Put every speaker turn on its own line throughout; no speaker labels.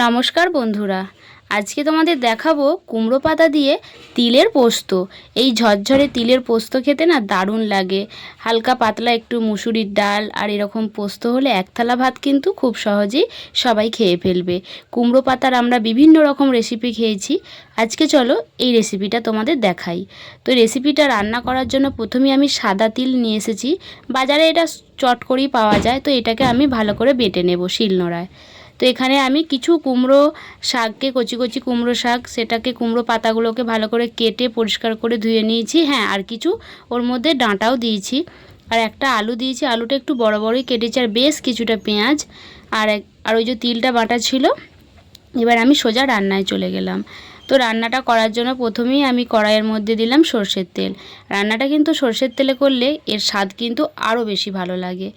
নমস্কার বন্ধুরা, আজকে তোমাদের দেখাবো কুমড়ো পাতা দিয়ে তিলের পোস্ত। এই ঝরঝরে তিলের পোস্ত খেতে না দারুণ লাগে। হালকা পাতলা একটু মুসুরির ডাল আর এরকম পোস্ত হলে এক থালা ভাত কিন্তু খুব সহজেই সবাই খেয়ে ফেলবে। কুমড়ো পাতার আমরা বিভিন্ন রকম রেসিপি খেয়েছি। আজকে চলো এই রেসিপিটা তোমাদের দেখাই। তো রেসিপিটা রান্না করার জন্য প্রথমে আমি সাদা তিল নিয়ে এসেছি। বাজারে এটা চট করেই পাওয়া যায়, তো এটাকে আমি ভালো করে বেটে নেব শিলনোড়ায়। তো এখানে আমি কিছু কুমড়ো শাককে, কচি কচি কুমড়ো শাক, সেটাকে কুমড়ো পাতাগুলোকে ভালো করে কেটে পরিষ্কার করে ধুয়ে নিয়েছি। হ্যাঁ আর কিছু ওর মধ্যে ডাঁটাও দিয়েছি। আর একটা আলু দিয়েছি। আলুটা একটু বড় বড়ই কেটেছি, আর বেশ কিছুটা পেঁয়াজ আর এক, আর ওই যে তিলটা বাটা ছিল, এবার আমি সোজা রান্নায় চলে গেলাম। তো রান্নাটা করার জন্য প্রথমেই আমি কড়াইয়ের মধ্যে দিলাম সর্ষের তেল। রান্নাটা কিন্তু সর্ষের তেলে করলে এর স্বাদ কিন্তু আরও বেশি ভালো লাগে।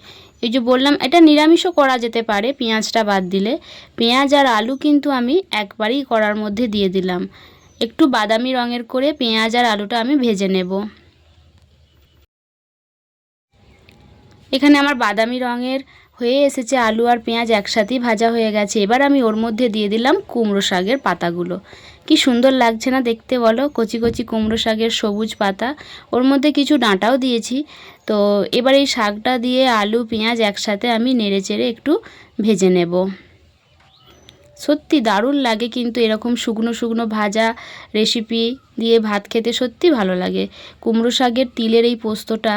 এই যে বললাম, এটা নিরামিষও করা যেতে পারে, পেঁয়াজটা বাদ দিলে। পেঁয়াজ আর আলু কিন্তু আমি একবারেই করার মধ্যে দিয়ে দিলাম। একটু বাদামি রঙের করে পেঁয়াজ আর আলুটা আমি ভেজে নেব। এখানে আমার বাদামি রঙের হয়ে এসেছে আলু আর পেঁয়াজ একসাথেই ভাজা হয়ে গেছে। এবার আমি ওর মধ্যে দিয়ে দিলাম কুমড়ো শাকের পাতাগুলো। কি সুন্দর লাগছে না দেখতে বলো? কচি কচি কুমড়ো শাকের সবুজ পাতা। ওর মধ্যে কিছু ডাঁটাও দিয়েছি। তো এবার এই শাকটা দিয়ে আলু, পেঁয়াজ একসাথে আমি নেড়ে চেড়ে একটু ভেজে নেব। সত্যি দারুণ লাগে কিন্তু এরকম শুকনো শুকনো ভাজা রেসিপি দিয়ে ভাত খেতে সত্যি ভালো লাগে। কুমড়ো শাকের তিলের এই পোস্তটা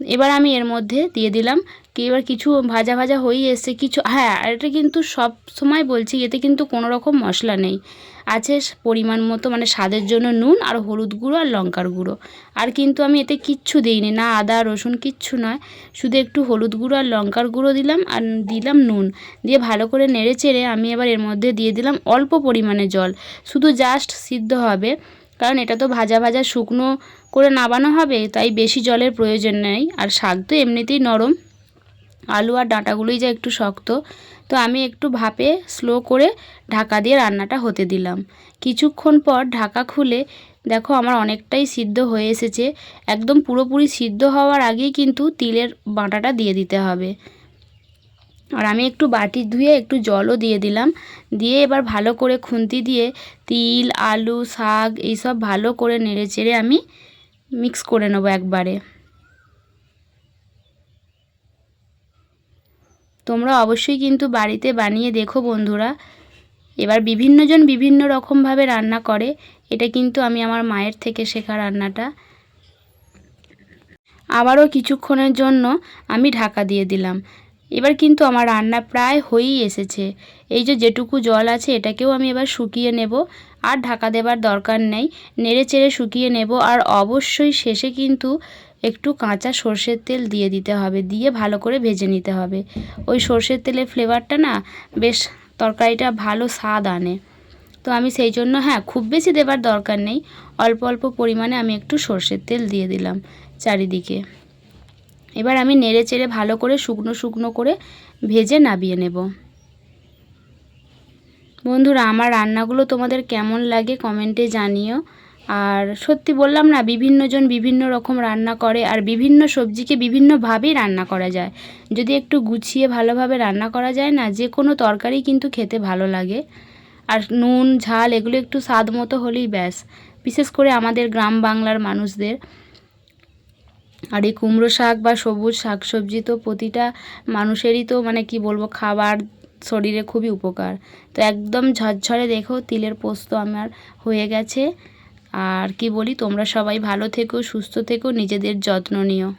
এবার আমি এর মধ্যে দিয়ে দিলাম কি এবার কিছু ভাজা ভাজা হয়েই এসছে, কিছু হ্যাঁ আর এটা কিন্তু সব সময় বলছি, এতে কিন্তু কোনো রকম মশলা নেই। আছে পরিমাণ মতো মানে স্বাদের জন্য নুন আর হলুদ গুঁড়ো আর লঙ্কার গুঁড়ো। আর কিন্তু আমি এতে কিচ্ছু দিইনি, না আদা, রসুন, কিচ্ছু নয়। শুধু একটু হলুদ গুঁড়ো আর লঙ্কার গুঁড়ো দিলাম আর দিলাম নুন। দিয়ে ভালো করে নেড়ে চেড়ে আমি এবার এর মধ্যে দিয়ে দিলাম অল্প পরিমাণে জল। শুধু জাস্ট সিদ্ধ হবে, কারণ এটা তো ভাজা ভাজা শুকনো করে নাবানো হবে, তাই বেশি জলের প্রয়োজন নেই। আর শাক তো এমনিতেই নরম। আলু আর ডাঁটাগুলোই যা একটু শক্ত। তো আমি একটু ভাপে স্লো করে ঢাকা দিয়ে রান্নাটা হতে দিলাম। কিছুক্ষণ পর ঢাকা খুলে দেখো আমার অনেকটাই সিদ্ধ হয়ে এসেছে। একদম পুরোপুরি সিদ্ধ হওয়ার আগেই কিন্তু তিলের বাঁটাটা দিয়ে দিতে হবে। আর আমি একটু বাটি ধুয়ে একটু জলও দিয়ে দিলাম। দিয়ে এবার ভালো করে খুন্তি দিয়ে তিল, আলু, শাক এইসব ভালো করে নেড়ে চেড়ে আমি মিক্স করে নেব একবারে। তোমরা অবশ্যই কিন্তু বাড়িতে বানিয়ে দেখো বন্ধুরা। এবার বিভিন্নজন বিভিন্ন রকমভাবে রান্না করে, এটা কিন্তু আমি আমার মায়ের থেকে শেখা রান্নাটা। আবারও কিছুক্ষণের জন্য আমি ঢাকা দিয়ে দিলাম। এবার কিন্তু আমার রান্না প্রায় হয়েই এসেছে। এই যে যেটুকু জল আছে, এটাকেও আমি এবার শুকিয়ে নেব। আর ঢাকা দেবার দরকার নেই, নেড়ে চেড়ে শুকিয়ে নেব। আর অবশ্যই শেষে কিন্তু একটু কাঁচা সর্ষের তেল দিয়ে দিতে হবে, দিয়ে ভালো করে ভেজে নিতে হবে। ওই সর্ষের তেলের ফ্লেভারটা না বেশ তরকারিটা ভালো স্বাদ আনে। তো আমি সেই জন্য হ্যাঁ খুব বেশি দেবার দরকার নেই। অল্প অল্প পরিমাণে আমি একটু সর্ষের তেল দিয়ে দিলাম চারিদিকে। এবার আমি নেড়ে চেড়ে ভালো করে শুকনো শুকনো করে ভেজে নাবিয়ে নেব। বন্ধুরা, আমার রান্নাগুলো তোমাদের কেমন লাগে কমেন্টে জানিও। আর সত্যি বললাম না, বিভিন্নজন বিভিন্ন রকম রান্না করে আর বিভিন্ন সবজিকে বিভিন্নভাবেই রান্না করা যায়। যদি একটু গুছিয়ে ভালোভাবে রান্না করা যায় না যে কোনো তরকারি কিন্তু খেতে ভালো লাগে। আর নুন, ঝাল এগুলো একটু স্বাদ মতো হলেই ব্যাস। বিশেষ করে আমাদের গ্রাম বাংলার মানুষদের। আর এই কুমড়ো শাক বা সবুজ শাক সবজি তো প্রতিটা মানুষেরই তো মানে কি বলব, খাবার শরীরে খুবই উপকার। তো একদম ঝরঝরে দেখো, তিলের পোস্ত আমার হয়ে গেছে। আর কি বলি তোমরা সবাই ভালো থেকো সুস্থ থেকো নিজেদের যত্ন নিও।